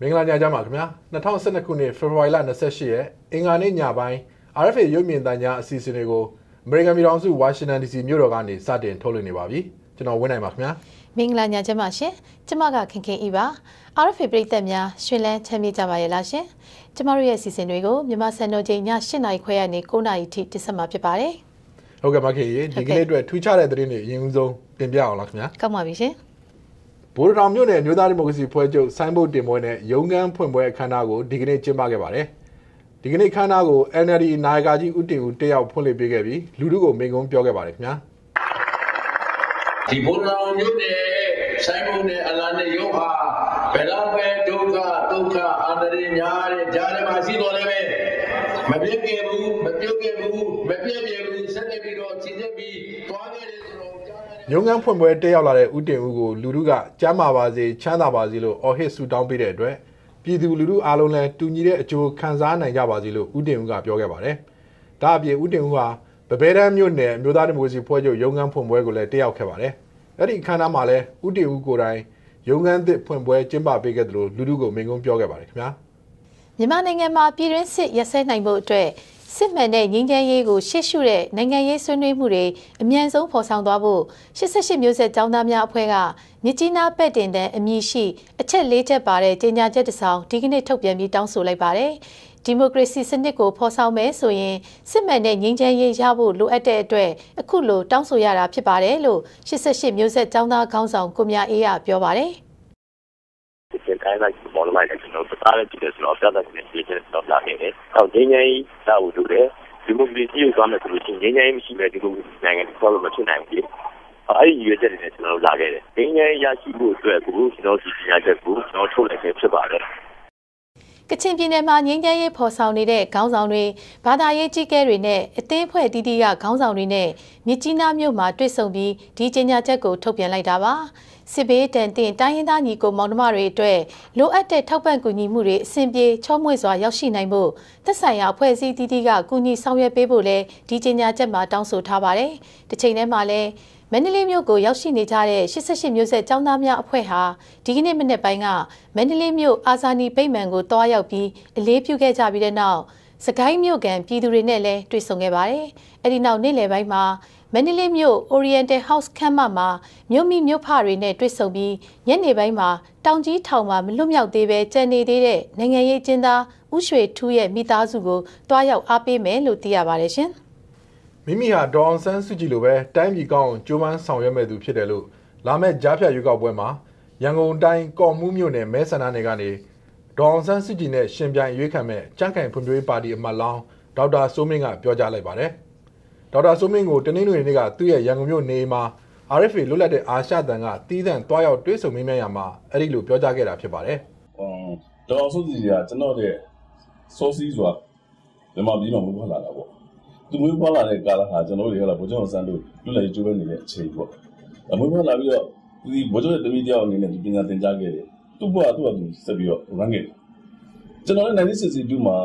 မင်္ဂလာညချမ်းပါခင်ဗျာ2012ခုနှစ်ဖေဖော်ဝါရီလ28ရက်အင်္ဂါနေ့ညပိုင်း RFA ရုပ်မြင်သံကြားအစီအစဉ်တွေကိုအမေရိကန်ပြည်ထောင်စုဝါရှင်တန် DC မြို့တော်ကနေစတင်ထုတ်လွှင့်နေပါပြီကျွန်တော်ဝင်းနိုင်ပါခင်ဗျာမင်္ဂလာညချမ်းပါရှင်ကျမကခင်ခင်ဤပါ RFA ပရိသတ်များရှင်လန်းချမ်းမြေ့ကြပါရဲ့လားရှင်ကျမတို့ရဲ့အစီအစဉ်တွေကိုမြန်မာစံတော်ချိန်ည8:00နာရီခွဲကနေ9:00နာရီထိတင်ဆက်မှာဖြစ်ပါတယ်ဟုတ်ကဲ့ပါခင်ဗျဒီကနေ့အတွက်ထူးခြားတဲ့သတင်းတွေအရင်ဆုံးတင်ပြအောင်လားခင်ဗျာကောင်းပါပြီရှင် ဗိုလ်တော်မြို့နယ်မျိုးသားဒီမိုကရေစီဖွဲ့ချုပ်ဆိုင်းဘုတ်တင်ပွဲနဲ့ရုံးခန်းဖွင့်ပွဲအခမ်းအနားကိုဒီကနေ့ကျင်းပခဲ့ပါတယ်။ဒီကနေ့အခမ်းအနားကို NLD နိုင်ကာကြီးဦးတင်ဦးတက်ရောက်ဖွင့်လှစ်ပေးခဲ့ပြီးလူထုကိုမိန့်ခွန်းပြောခဲ့ပါတယ်ခင်ဗျာ။ဒီဗိုလ်တော်မြို့နယ်ဆိုင်းဘုတ်နဲ့အလားနဲ့ရုံးဟာဘယ်တော့ပဲဒုက္ခဒုက္ခအန္တရာယ်များတဲ့ကြားထဲမှာရှိတော်လည်းပဲမပြည့်ခဲ့ဘူးမပြုတ်ခဲ့ဘူးမပြည့်ပြည့်ဘူးဆက်နေပြီးတော့ ရုံငန်းဖွင့်ပွဲတက်ရောက်လာတဲ့ဦးတင်ဦးကိုလူထုကကျမ်းမာပါစေချမ်းသာပါစေလို့အော်ဟစ်ဆုတောင်းပေးတဲ့အတွက်ပြည်သူလူထုအားလုံးလည်းတူညီတဲ့အကျိုးခံစားနိုင်ကြပါစေလို့ဦးတင်ဦးကပြောခဲ့ပါတယ်။ဒါအပြင်ဦးတင်ဦးဟာဗဘဲတန်းမြို့နယ်အမျိုးသားဒီမိုကရေစီဖွဲ့ချုပ်ရုံငန်းဖွင့်ပွဲကိုလည်းတက်ရောက်ခဲ့ပါတယ်။အဲ့ဒီအခမ်းအနားမှာလည်းဦးတင်ဦးကိုယ်တိုင်ရုံငန်းသစ်ဖွင့်ပွဲကျင်းပပေးခဲ့တယ်လို့လူထုကိုမိန့်ခွန်းပြောခဲ့ပါတယ်ခင်ဗျာ။မြန်မာနိုင်ငံမှာပြည်တွင်းစစ်ရစဲနိုင်ဖို့အတွက် စစ်မှန်တဲ့ငြိမ်းချမ်းရေးကိုရှေ့ရှုတဲ့နိုင်ငံရေးဆွေးနွေးမှုတွေအမြန်ဆုံးဖော်ဆောင်သွားဖို့88မျိုးဆက်ចောင်းသားများအဖွဲ့ကမြကြီးနားပဲ့တင်တဲ့အမည်ရှိအချက်၄ချက်ပါတဲ့ကြေညာချက်တစ်စောင်ဒီကနေ့ထုတ်ပြန်ပြီးတောင်းဆိုလိုက်ပါတယ်။ဒီမိုကရေစီစနစ်ကိုဖော်ဆောင်မယ်ဆိုရင်စစ်မှန်တဲ့ငြိမ်းချမ်းရေးရဖို့လိုအပ်တဲ့အတွက်အခုလိုတောင်းဆိုရတာဖြစ်ပါတယ်လို့88မျိုးဆက်ចောင်းသားခေါင်းဆောင်ကိုမြအေးကပြောပါတယ်။ တိုင်းလိုက်ပေါ်လာလိုက်ကျွန်တော်စားရကြည့်တယ်ဆိုတော့ပြဿနာတွေပြည့်တဲ့တော့လာခဲ့တယ်။အော်ငင်းငင်းသာဝတူတယ်ဒီမိုကရေစီကိုသွားမယ်ဆိုလို့ရှိရင်ငင်းငင်းမရှိပဲဒီလိုနိုင်ငံကိုလို့မဖြစ်နိုင်ဘူး။အဲ့ဒီရွေးချက်တွေနဲ့ကျွန်တော်လာခဲ့တယ်။ငင်းငင်းရရှိဖို့အတွက်ကိုကျွန်တော်ဒီပညာချက်ကိုကျွန်တော်ထုတ်လိုက်ခြင်းဖြစ်ပါတယ်။ကချင်ပြည်နယ်မှာငင်းချမ်းရေးဖော်ဆောင်နေတဲ့ခေါင်းဆောင်တွေဘာသာရေးကြီးကဲတွေနဲ့အသေးဖွဲ့တီးတီးကခေါင်းဆောင်တွေနဲ့မြကြီးနားမြို့မှာတွေ့ဆုံပြီးဒီကြေညာချက်ကိုထုတ်ပြန်လိုက်တာပါ စစ်ဘေးတန်တင်တိုင်းရင်းသားညီကိုမောင်နှမတွေအတွက်လိုအပ်တဲ့ထောက်ပံ့ကူညီမှုတွေအဆင်ပြေချောမွေ့စွာရောက်ရှိနိုင်ဖို့သက်ဆိုင်ရာအဖွဲ့အစည်းတီးတီးကကူညီဆောင်ရွက်ပေးဖို့လဲဒီကြေညာချက်မှာတောင်းဆိုထားပါတယ်။တစ်ချိန်တည်းမှာလည်းမန္တလေးမြို့ကိုရောက်ရှိနေကြတဲ့88မျိုးဆက်ចောင်းသားများအဖွဲ့ဟာဒီကနေ့မနေ့ပိုင်းကမန္တလေးမြို့အာဇာနည်ဗိမ္မာန်ကိုတွားရောက်ပြီးအလေးပြုခဲ့ကြပြီးတဲ့နောက်စကိုင်းမြို့ကန်ပြည်သူတွေနဲ့လည်းတွေ့ဆုံခဲ့ပါတယ်။အဲဒီနောက်နေ့လယ်ပိုင်းမှာ မန္တလေးမြို့ Oriental House ခန်းမမှာမြို့မိမြို့ဖတွေနဲ့တွေ့ဆုံပြီးညနေပိုင်းမှာတောင်ကြီးထောင်မှာမလွတ်မြောက်သေးပဲကြံနေသေးတဲ့နိုင်ငံရေးကျင်းသားဥရွှေထူးရဲ့မိသားစုကိုတွားရောက်အားပေးမယ်လို့သိရပါတယ်ရှင်။မိမိဟာဒေါအောင်ဆန်းစုကြည်လိုပဲတိုင်းပြည်ကောင်းကြိုးပမ်းဆောင်ရွက်မဲ့သူဖြစ်တယ်လို့လာမယ့်ကြားဖြတ်ရွေးကောက်ပွဲမှာရန်ကုန်တိုင်းကော်မှုမြို့နယ်မဲဆန္ဒနယ်ကနေဒေါအောင်ဆန်းစုကြည်နဲ့ရှင်ပြိုင်ရွေးခံမဲ့ကြန့်ခိုင်ဖွံ့ဖြိုးရေးပါတီအမတ်လောင်းဒေါက်တာစိုးမင်းကပြောကြားလိုက်ပါတယ်။ ဒေါက်တာစိုးမင်းကိုတနင်္ဂနွေနေ့ကသူ့ရဲ့ရန်ကုန်မြို့နေမှာ RFA လွတ်လပ်တဲ့အာရှတန်ကတီးသန့်တွားရောက်တွေးဆုံမိမြန်းရမှာအဲ့ဒီလိုပြောကြားခဲ့တာဖြစ်ပါတယ်။အမ်ဒေါအောင်ဆန်းစုကြည်ကကျွန်တော်ရဲ့စောစီးစွာမြန်မာပြည်မှာမဟုတ်လာတာပေါ့သူမွေးဖွားလာတဲ့ကာလဟာကျွန်တော်တို့တွေကဗိုလ်ချုပ်အောင်ဆန်းတို့လွတ်လပ်ရေးကြိုးပမ်းနေတဲ့အချိန်ပေါ့အမွေးဖွားလာပြီးတော့ဒီဗိုလ်ချုပ်ရဲ့တမီးတယောက်အနေနဲ့ဒီပညာသင်ကြားခဲ့တယ်သူ့ဘဝသူ့အတူဆက်ပြီးတော့ရန်ခဲ့တယ်ကျွန်တော်လည်း1962မှာ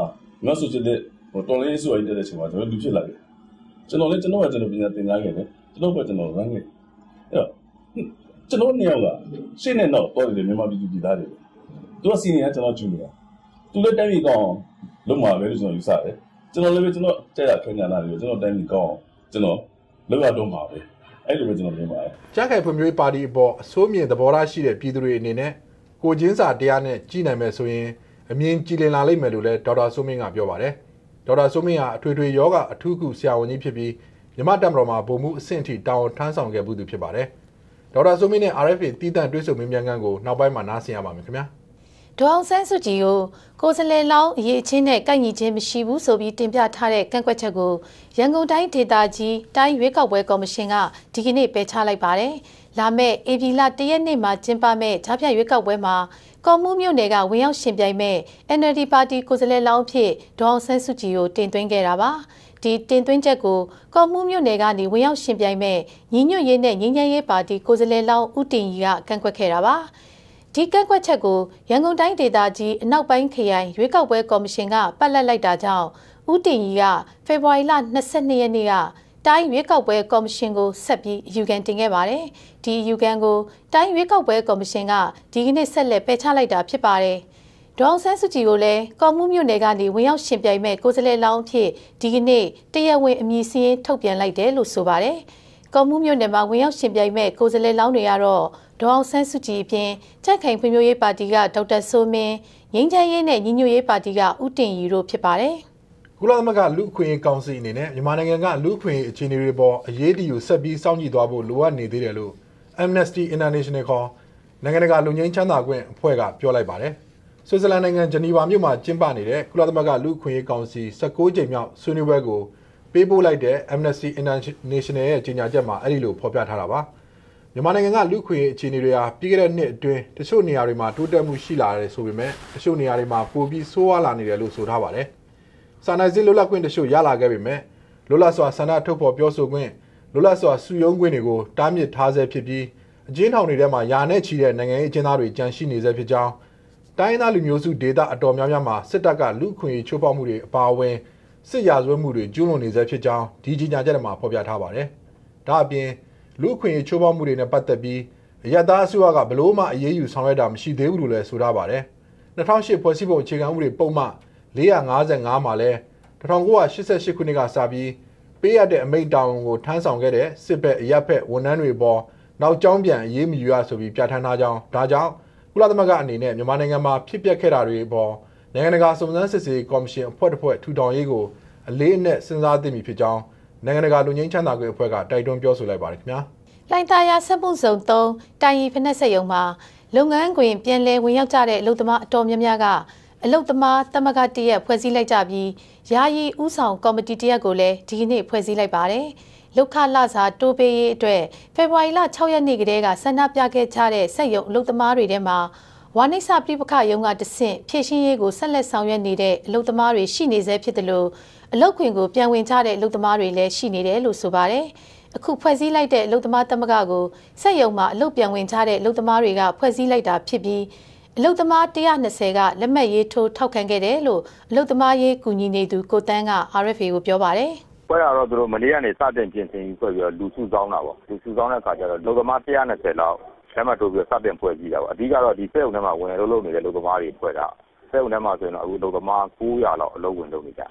ငါဆိုချင်တဲ့ဟိုတော်လေးဆိုရတဲ့အချိန်မှာကျွန်တော်လူဖြစ်လာတယ် ကျွန်တော်လည်းကျွန်တော်ကကျွန်တော်ပညာသင်ကြားခဲ့တယ်ကျွန်တော်ကကျွန်တော်ရန်ခဲ့အဲ့တော့ကျွန်တော်နှစ်ယောက်ကရှင်းနေတော့တော်တယ်မြန်မာပြည်သူပြည်သားတွေသူကစီနီယာကျွန်တော်ဂျူနီယာသူလည်းတိုင်းပြည်ကောင်းလုံးမှာပဲလို့ကျွန်တော်ယူဆတယ်ကျွန်တော်လည်းပဲကျွန်တော်ကြက်ရခင်ညာလာတယ်ကျွန်တော်တိုင်းပြည်ကောင်းကျွန်တော်လောက်ရတော့မှာပဲအဲ့လိုပဲကျွန်တော်မြင်ပါတယ်ကြက်ခိုင်ဖွံ့ဖြိုးပါတီအပေါ်အစိုးမြင်သဘောထားရှိတဲ့ပြည်သူတွေအနေနဲ့ကိုချင်းစာတရားနဲ့ကြည်နိုင်မယ်ဆိုရင်အမြင်ကြည်လင်လာလိမ့်မယ်လို့လည်းဒေါက်တာစိုးမင်းကပြောပါတယ် ဒေါက်တာစိုးမင်းဟာအထွေထွေယောဂအထူးကုဆရာဝန်ကြီးဖြစ်ပြီးမြမတက်မတော်မှာဗိုလ်မှူးအဆင့်ထိတာဝန်ထမ်းဆောင်ခဲ့မှုသူဖြစ်ပါတယ်ဒေါက်တာစိုးမင်းနဲ့ RFA တီးတန့်တွဲဆုံမြင်မြန်ကန်ကိုနောက်ပိုင်းမှာနားဆင်ရပါမယ်ခင်ဗျာဒေါအောင်ဆန်းစုကြည်ကိုကိုယ်စလဲလောင်းအရေးချင်းနဲ့ကိုက်ညီခြင်းမရှိဘူးဆိုပြီးတင်ပြထားတဲ့ကန့်ကွက်ချက်ကိုရန်ကုန်တိုင်းဒေသကြီးတိုင်းရွေးကောက်ပွဲကော်မရှင်ကဒီကနေ့ပယ်ချလိုက်ပါတယ်။ လာမယ့်ဧပြီလ၁ရက်နေ့မှာကျင်းပမယ့်ဂျားဖြတ်ရွေးကောက်ပွဲမှာကော်မှုမြို့နယ်ကဝင်ရောက်ရှင်ပြိုင်မဲ့ NLD ပါတီကိုယ်စားလှယ်လောင်းဖြစ်ဒေါအောင်ဆန်းစုကြည်ကိုတင်သွင်းခဲ့တာပါဒီတင်သွင်းချက်ကိုကော်မှုမြို့နယ်ကနေဝင်ရောက်ရှင်ပြိုင်မဲ့ညီညွတ်ရေးနဲ့ငြိမ်းချမ်းရေးပါတီကိုယ်စားလှယ်လောင်းဦးတင်ကြီးကကန့်ကွက်ခဲ့တာပါဒီကန့်ကွက်ချက်ကိုရန်ကုန်တိုင်းဒေသကြီးအနောက်ပိုင်းခရိုင်ရွေးကောက်ပွဲကော်မရှင်ကပတ်လက်လိုက်တာကြောင့်ဦးတင်ကြီးကဖေဖော်ဝါရီလ22ရက်နေ့က တိုင်းရွေးကောက်ပွဲကော်မရှင်ကိုဆက်ပြီးအယူခံတင်ခဲ့ပါတယ်။ဒီအယူခံကိုတိုင်းရွေးကောက်ပွဲကော်မရှင်ကဒီကနေ့ဆက်လက်ပယ်ချလိုက်တာဖြစ်ပါတယ်။ဒေါအောင်ဆန်းစုကြည်ကိုလည်းကော်မှုမြို့နယ်ကနေဝင်ရောက်ရှင်ပြိုင်မဲ့ကိုယ်စားလှယ်လောင်းအဖြစ်ဒီကနေ့တရက်ဝင်အမည်စင်းထုတ်ပြန်လိုက်တယ်လို့ဆိုပါတယ်။ကော်မှုမြို့နယ်မှာဝင်ရောက်ရှင်ပြိုင်မဲ့ကိုယ်စားလှယ်လောင်းတွေကတော့ဒေါအောင်ဆန်းစုကြည်အပြင်ကြက်ခိုင်ဖွံ့ဖြိုးရေးပါတီကဒေါက်တာစိုးမင်းငင်းချမ်းရေးနဲ့ညီညွတ်ရေးပါတီကဦးတင်ရီတို့ဖြစ်ပါတယ်။ ကုလသမဂ္ဂလူ့အခွင့်အရေးကောင်စီအနေနဲ့မြန်မာနိုင်ငံကလူ့အခွင့်အရေးအခြေအနေတွေပေါ်အရေးတယူဆက်ပြီးစောင့်ကြည့်သွားဖို့လိုအပ်နေသေးတယ်လို့ Amnesty International ခေါ်နိုင်ငံတကာလူငင်းချမ်းသာခွင့်အဖွဲ့ကပြောလိုက်ပါတယ်။ဆွစ်ဇာလန်နိုင်ငံဂျနီဗာမြို့မှာကျင်းပနေတဲ့ကုလသမဂ္ဂလူ့အခွင့်အရေးကောင်စီ16ကြိမ်မြောက်ဆွေးနွေးပွဲကိုပေးပို့လိုက်တဲ့ Amnesty International ရဲ့ကြေညာချက်မှာအဲ့ဒီလိုဖော်ပြထားတာပါ။မြန်မာနိုင်ငံကလူ့ခွင့်အခြေအနေတွေဟာပြီးခဲ့တဲ့နှစ်အတွင်းတချို့နေရာတွေမှာတိုးတက်မှုရှိလာတယ်ဆိုပေမဲ့တချို့နေရာတွေမှာပိုပြီးဆိုးဝါးလာနေတယ်လို့ဆိုထားပါတယ်။ စာနယ်ဇင်းလွတ်လပ်ခွင့်တချို့ရလာခဲ့ပေမဲ့လွတ်လပ်စွာဆန္ဒထုတ်ဖော်ပြောဆိုခွင့်လွတ်လပ်စွာစုယုံခွင့်တွေကိုတားမြစ်ထားဆဲဖြစ်ပြီးအကျဉ်းထောင်တွေထဲမှာယာနဲ့ချီတဲ့နိုင်ငံရေးအကျဉ်းသားတွေကြန့်ရှိနေဆဲဖြစ်ကြောင်းတိုင်းသားလူမျိုးစုဒေသအတော်များများမှာစစ်တပ်ကလူခွင့်ရေးချိုးဖောက်မှုတွေအပါအဝင်စစ်ရာဇဝတ်မှုတွေကျူးလွန်နေဆဲဖြစ်ကြောင်းဒီကြီးညာချက်မှာဖော်ပြထားပါတယ်။ဒါအပြင်လူခွင့်ရေးချိုးဖောက်မှုတွေနဲ့ပတ်သက်ပြီးအယက်သားအစိုးရကဘလို့မှအရေးယူဆောင်ရွက်တာမရှိသေးဘူးလို့လည်းဆိုထားပါတယ်။2008ဖွဲ့စည်းပုံအခြေခံဥပဒေပုံမှန် 455မှာလဲ1988ခုနှစ်ကစပြီးပေးရတဲ့အမိန့်တောင်းကိုထမ်းဆောင်ခဲ့တဲ့စစ်ဘက်အရက်ဘက်ဝန်ထမ်းတွေပေါ်နောက်ကျောင်းပြန်အရေးမယူရဆိုပြီးပြဋ္ဌာန်းထားကြောင်းဒါကြောင့်ကုလသမဂ္ဂအနေနဲ့မြန်မာနိုင်ငံမှာဖြစ်ပျက်ခဲ့တာတွေပေါ်နိုင်ငံတကာစုံစမ်းစစ်ဆေးကော်မရှင်အဖွဲ့တစ်ဖွဲ့ထူထောင်ရေးကိုအလေးအနက်စဉ်းစားသင့်ပြီဖြစ်ကြောင်းနိုင်ငံတကာလူငင်းချမ်းသာခွင့်အဖွဲ့ကတိုက်တွန်းပြောဆိုလိုက်ပါတယ်ခင်ဗျာ။လိုင်သားရစက်မှုစုံ3တိုင်ရီဖက်နှက်ဆက်ယုံမှာလုပ်ငန်းခွင်ပြန်လည်ဝင်ရောက်ကြတဲ့အလုပ်သမားအတော်များများက အလုတ်သမားတမကတရက်ဖွဲ့စည်းလိုက်ကြပြီးယာယီဥဆောင်ကော်မတီတရက်ကိုလည်းဒီကနေ့ဖွဲ့စည်းလိုက်ပါတယ်။လုခလစာတိုးပေးရေးအတွက်ဖေဖော်ဝါရီလ6ရက်နေ့ကတည်းကဆန္ဒပြခဲ့ကြတဲ့စက်ရုံအလုပ်သမားတွေထဲမှာဝါနိဆပြိပခရုံးကတဆင့်ဖြည့်ရှင်းရေးကိုဆက်လက်ဆောင်ရွက်နေတဲ့အလုပ်သမားတွေရှိနေသေးဖြစ်တယ်လို့အလုပ်ခွင်ကိုပြန်ဝင်ကြတဲ့အလုပ်သမားတွေလည်းရှိနေတယ်လို့ဆိုပါတယ်။အခုဖွဲ့စည်းလိုက်တဲ့အလုပ်သမားသမဂ္ဂကိုစက်ရုံမှာအလုပ်ပြန်ဝင်ကြတဲ့အလုပ်သမားတွေကဖွဲ့စည်းလိုက်တာဖြစ်ပြီး အလုသမား120ကလက်မှတ်ရေးထိုးထောက်ခံခဲ့တယ်လို့အလုသမားရေးကူညီနေသူကိုတန်းက RFA ကိုပြောပါတယ်။ပွဲတာတော့သူတို့မနေ့ကနေစတင်ပြင်ဆင်ပြီးဖွဲ့ပြီးတော့လူစုဆောင်းတာပေါ့လူစုဆောင်းတဲ့အခါကျတော့လူသမား120လောက်လက်မှတ်ထိုးပြီးစတင်ဖွဲ့ကြည့်တာပေါ့အဓိကတော့ဒီစက်ုံထဲမှာဝင်လို့လုပ်နေတဲ့လူသမားတွေဖွဲ့တာစက်ုံထဲမှာဆိုရင်တော့အခုလူသမား900လောက်အလုပ်ဝင်လုပ်နေကြ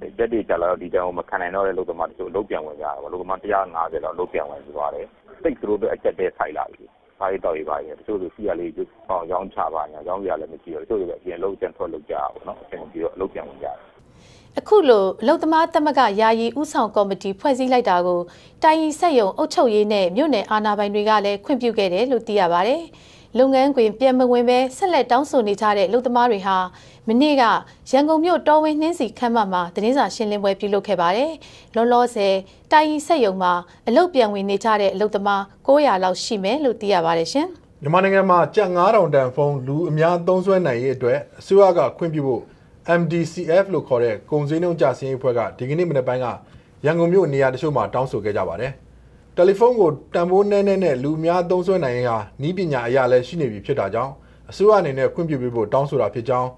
တယ်တက်တွေကြလာတော့ဒီတောင်မခံနိုင်တော့တဲ့လူသမားတို့အလုပ်ပြန်ဝင်ကြတာပေါ့လူသမား150လောက်အလုပ်ပြန်ဝင်သွားတယ်စိတ်သူတို့အတွက်အချက်တည်းဆိုင်လာပြီ ဘာတွေတော့ရပါရဲ့တချို့ဆိုစီရလေးပေါင်ရောင်းချပါညာရောင်းရလည်းမရှိတော့တချို့တွေအပြင်လုံးကျန်ထွက်လုပ်ကြအောင်နော်အပြင်ပြီးတော့အလုပ်ပြန်ဝင်ကြတယ်အခုလိုအလုသမားသမဂယာယီဥဆောင်ကော်မတီဖွဲ့စည်းလိုက်တာကိုတိုင်းရီဆက်ယုံအုပ်ချုပ်ရေးနဲ့မြို့နယ်အာဏာပိုင်တွေကလည်းခွင့်ပြုခဲ့တယ်လို့သိရပါဗျ။ လုပ်ငန်းခွင်ပြန်မဝင်ပဲဆက်လက်တောင်းဆိုနေကြတဲ့လုပ်သမားတွေဟာမနေ့ကရန်ကုန်မြို့တော်ဝင်နှင်းစီခမ်းမမှာသတင်းစာရှင်းလင်းပွဲပြုလုပ်ခဲ့ပါတယ်။လောလောဆယ်တိုင်းရီဆက်ယုံမှာအလုပြန်ဝင်နေကြတဲ့အလုသမား900လောက်ရှိမယ်လို့သိရပါတယ်ရှင်။မြန်မာနိုင်ငံမှာကြက်9000တန်ဖုန်းလူအများသုံးစွဲနိုင်ရေးအတွက်အစိုးရကခွင့်ပြုဖို့ MDCF လို့ခေါ်တဲ့ကုန်စည်နှုန်းကြဆင်းရေးအဖွဲ့ကဒီကနေ့မနေ့ပိုင်းကရန်ကုန်မြို့နေရာတချို့မှာတောင်းဆိုခဲ့ကြပါတယ်။ တယ်လီဖုန်းကိုတန်ဖိုးနည်းနည်းနဲ့လူအများသုံးစွဲနိုင်ရင်ဟာနီးပညာအရာလည်းရှိနေပြီဖြစ်တာကြောင့်အစိုးရအနေနဲ့ခွင့်ပြုပေးဖို့တောင်းဆိုတာဖြစ်ကြောင်း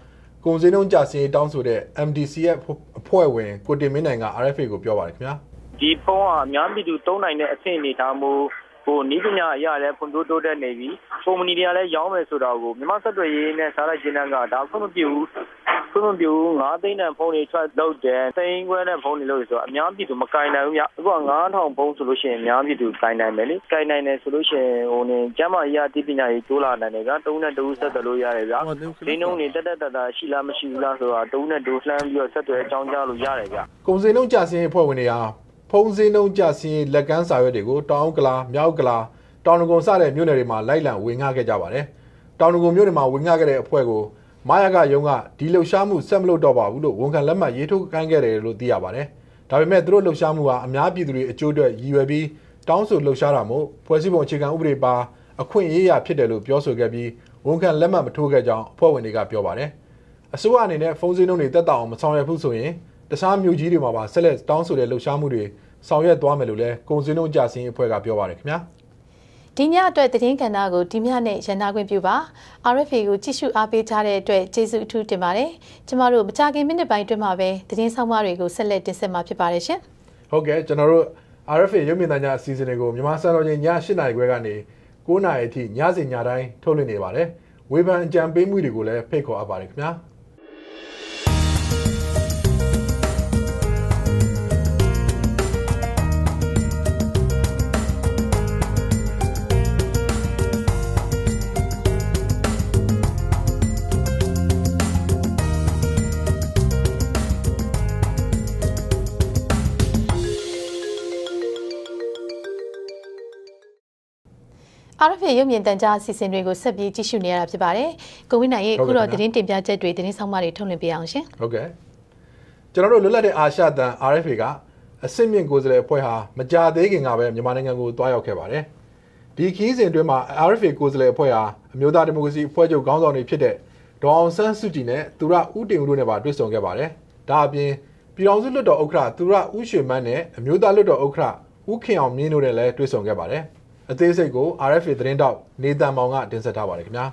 ကုန်စည်နှုန်းကြဆင်းရေးတောင်းဆိုတဲ့ MDCF အဖွဲ့ဝင်ကိုတင်မင်းနိုင်က RFA ကိုပြောပါတယ်ခင်ဗျာ။ဒီဖုန်းကအများပြည်သူသုံးနိုင်တဲ့အဆင့်အနေထားမျိုး ဟိုနီးပညာအရာလည်းဖွံ့ဖြိုးတိုးတက်နေပြီကုမ္ပဏီတွေကလည်းရောင်းမယ်ဆိုတာကိုမြန်မာဆက်သွယ်ရေးနဲ့စားလိုက်ခြင်းကဒါခွင့်မပြုဘူးခွင့်မပြုဘူး၅သိန်းတန်ဖုန်းတွေထွက်လုပ်တယ်သိန်းခွဲတဲ့ဖုန်းတွေလုပ်ဆိုတော့အများပြည်သူမကင်နိုင်ဘူးဗျအခုက9000ဖုန်းဆိုလို့ရှိရင်အများပြည်သူကင်နိုင်မယ်လေကင်နိုင်တယ်ဆိုလို့ရှိရင်ဟိုနေကျမ်းမာရေးအသိပညာရေးကျိုးလာနိုင်တယ်ဗျာတုံးနဲ့တူဆက်သွယ်လို့ရတယ်ဗျာဒီနှုန်းတွေတက်တက်တတာရှိလားမရှိဘူးလားဆိုတာတုံးနဲ့တူလှမ်းပြီးတော့ဆက်သွယ်အကြောင်းကြားလို့ရတယ်ဗျာကုန်စည်နှုန်းကြဆင်းအဖွဲ့ဝင်တွေဟာ ဖုန်းစည်းနှုန်းကြဆင်းလက်ကမ်းစာရွက်တွေကိုတောင်ကလာမြောက်ကလာတောင်တကုံစတဲ့မြို့နယ်တွေမှာလိုက်လံဝင်ငှခဲ့ကြပါတယ်တောင်တကုံမြို့နယ်မှာဝင်ငှခဲ့တဲ့အဖွဲ့ကိုမာယာကယုံကဒီလှုပ်ရှားမှုဆက်မလုပ်တော့ပါဘူးလို့ဝန်ခံလက်မှတ်ရေးထိုးခိုင်းခဲ့တယ်လို့သိရပါတယ်။ဒါပေမဲ့သူတို့လှုပ်ရှားမှုဟာအများပြည်သူတွေအကျိုးအတွက်ရည်ရွယ်ပြီးတောင်းဆိုလှုပ်ရှားတာမို့ဖွဲ့စည်းပုံအခြေခံဥပဒေပါအခွင့်အရေးရဖြစ်တယ်လို့ပြောဆိုခဲ့ပြီးဝန်ခံလက်မှတ်မထိုးခဲ့ကြောင်းအဖွဲ့ဝင်တွေကပြောပါတယ်။အစိုးရအနေနဲ့ဖုန်းစည်းနှုန်းတွေတက်တောင်မဆောင်ရွက်ဘူးဆိုရင် တခြားမြို့ကြီးတွေမှာပါဆက်လက်တောင်းဆိုတဲ့လှုပ်ရှားမှုတွေဆောင်ရွက်သွားမယ်လို့လည်းကုန်စည်နှုန်းကြဆင်းအဖွဲ့ကပြောပါတယ်ခင်ဗျာ။ဒီညအတွက်သတင်းကဏ္ဍကိုဒီညနဲ့ရန်နာခွင့်ပြုပါ RFA ကိုကြည့်ရှုအားပေးကြတဲ့အတွက်ကျေးဇူးအထူးတင်ပါတယ်ကျမတို့မကြခင်မိနစ်ပိုင်းအတွင်းမှာပဲသတင်းဆောင်မတွေကိုဆက်လက်တင်ဆက်မှာဖြစ်ပါတယ်ရှင်ဟုတ်ကဲ့ကျွန်တော်တို့ RFA ရုပ်မြင်သံကြားအစီအစဉ်တွေကိုမြန်မာစံတော်ချိန်ည8:00နာရီခွဲကနေ9:00နာရီအထိညစဉ်ညတိုင်းထုတ်လွှင့်နေပါတယ်ဝဝေဖန်အကြံပေးမှုတွေကိုလည်းဖိတ်ခေါ်အပ်ပါတယ်ခင်ဗျာ။ RFA ရုပ်မြင်သံကြားအစီအစဉ်တွေကိုဆက်ပြီးကြည့်ရှုနေရတာဖြစ်ပါတယ်။ကိုဝင်းနိုင်ရဲ့ဟုတ်အခုကဲ့တော့ခင်ဗျာသတင်းတင်ပြချက်တွေသတင်းဆောင်မတွေထုတ်လွှင့်ပေးအောင်ရှင်ဟုတ်ကဲ့ကျွန်တော်တို့လွတ်လပ်တဲ့အာရှတန် RFA ကအစစ်မြင့်ကိုယ်စားလှယ်အဖွဲ့ဟာမကြာသေးခင်ကပဲမြန်မာနိုင်ငံကိုတွားရောက်ခဲ့ပါတယ်ဒီခီးစဉ်အတွင်းမှာ RFA ကိုယ်စားလှယ်အဖွဲ့ဟာအမျိုးသားဒီမိုကရေစီအဖွဲ့ချုပ်ခေါင်းဆောင်တွေဖြစ်တဲ့ဒေါ်အောင်ဆန်းစုကြည်နဲ့သူရဦးတင်ဦးတို့နဲ့ပါတွေ့ဆုံခဲ့ပါတယ်ဒါအပြင်ပြည်ထောင်စုလွှတ်တော်ဥက္ကဋ္ဌသူရဦးရွှေမန်းနဲ့အမျိုးသားလွှတ်တော်ဥက္ကဋ္ဌဦးခင်အောင်မြင့်တို့နဲ့လည်းတွေ့ဆုံခဲ့ပါတယ် အသေးစိတ်ကို RFA သတင်းတောက်နေတန်မောင်ကတင်ဆက်ထားပါတယ်ခင်ဗျာ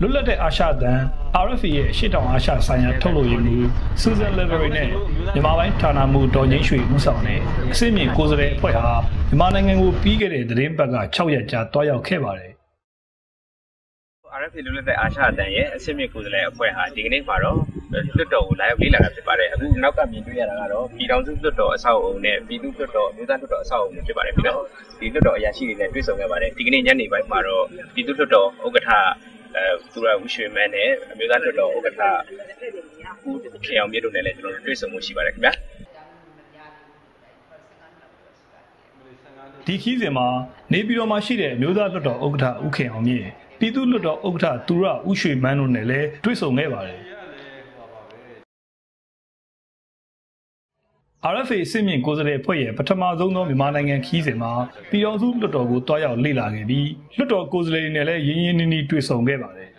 လွတ်လပ်တဲ့အာရှအသံ RFA ရဲ့ရှေ့တောင်အာရှဆိုင်ရာထုတ်လို့ရမှုစူဇန်လီဗရီနဲ့မြန်မာပိုင်းဌာနမှဒေါ်ငင်းရွှေဦးဆောင်တဲ့အစိမ့်မြင့်ကိုယ်စားလှယ်အဖွဲ့ဟာမြန်မာနိုင်ငံကိုပြီးခဲ့တဲ့သတင်းပတ်က6ရက်ကြာတွားရောက်ခဲ့ပါတယ် RFA လူလက်တဲ့အာရှအတန်ရဲ့အဆင့်မြင့်ကိုယ်စားလှယ်အဖွဲ့ဟာဒီကနေ့မှာတော့ လွတ်တော်ကိုလာရောက်လေ့လာတာဖြစ်ပါတယ်အခုနောက်ကမြင်တွေ့ရတာကတော့ပြည်ထောင်စုလွတ်တော်အဆောက်အအုံနဲ့ပြည်သူ့လွတ်တော်မြို့သားလွတ်တော်အဆောက်အအုံတွေဖြစ်ပါတယ်ပြီးတော့ဒီလွတ်တော်အရာရှိတွေနဲ့တွေ့ဆုံခဲ့ပါတယ်ဒီကနေ့ညနေပိုင်းမှာတော့ပြည်သူ့လွတ်တော်ဥက္ကဋ္ဌအဲသူရဦးရွှေမန်းနဲ့အမျိုးသားလွတ်တော်ဥက္ကဋ္ဌဦးခေအောင်မြင့်တို့နဲ့လည်းကျွန်တော်တို့တွေ့ဆုံမှုရှိပါတယ်ခင်ဗျာဒီခီးစဉ်မှာနေပြည်တော်မှာရှိတဲ့အမျိုးသားလွှတ်တော်ဥက္ကဋ္ဌဦးခင်အောင်မြင့်ပြည်သူ့လွှတ်တော်ဥက္ကဋ္ဌသူရဦးရွှေမန်းတို့နဲ့လည်းတွေ့ဆုံခဲ့ပါတယ် RFA စစ်မြင့်ကိုယ်စားလှယ်ဖွဲ့ရဲ့ပထမဆုံးသောမြန်မာနိုင်ငံခီးစဉ်မှာပြည်တော်စုလွှတ်တော်ကိုတွားရောက်လေ့လာခဲ့ပြီးလွှတ်တော်ကိုယ်စားလှယ်တွေနဲ့လည်းရင်းရင်းနှီးနှီးတွေ့ဆုံခဲ့ပါတယ်